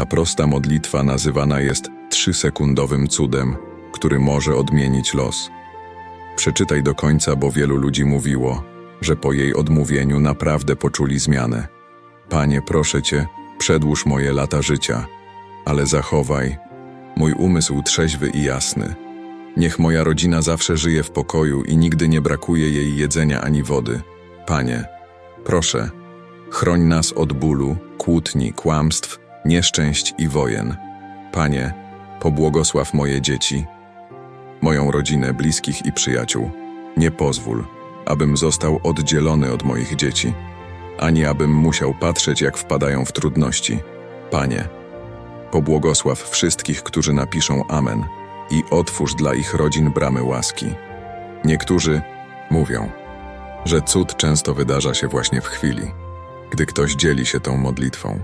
Ta prosta modlitwa nazywana jest trzysekundowym cudem, który może odmienić los. Przeczytaj do końca, bo wielu ludzi mówiło, że po jej odmówieniu naprawdę poczuli zmianę. Panie, proszę Cię, przedłuż moje lata życia, ale zachowaj mój umysł trzeźwy i jasny. Niech moja rodzina zawsze żyje w pokoju i nigdy nie brakuje jej jedzenia ani wody. Panie, proszę, chroń nas od bólu, kłótni, kłamstw, nieszczęść i wojen. Panie, pobłogosław moje dzieci, moją rodzinę, bliskich i przyjaciół. Nie pozwól, abym został oddzielony od moich dzieci, ani abym musiał patrzeć, jak wpadają w trudności. Panie, pobłogosław wszystkich, którzy napiszą Amen i otwórz dla ich rodzin bramy łaski. Niektórzy mówią, że cud często wydarza się właśnie w chwili, gdy ktoś dzieli się tą modlitwą.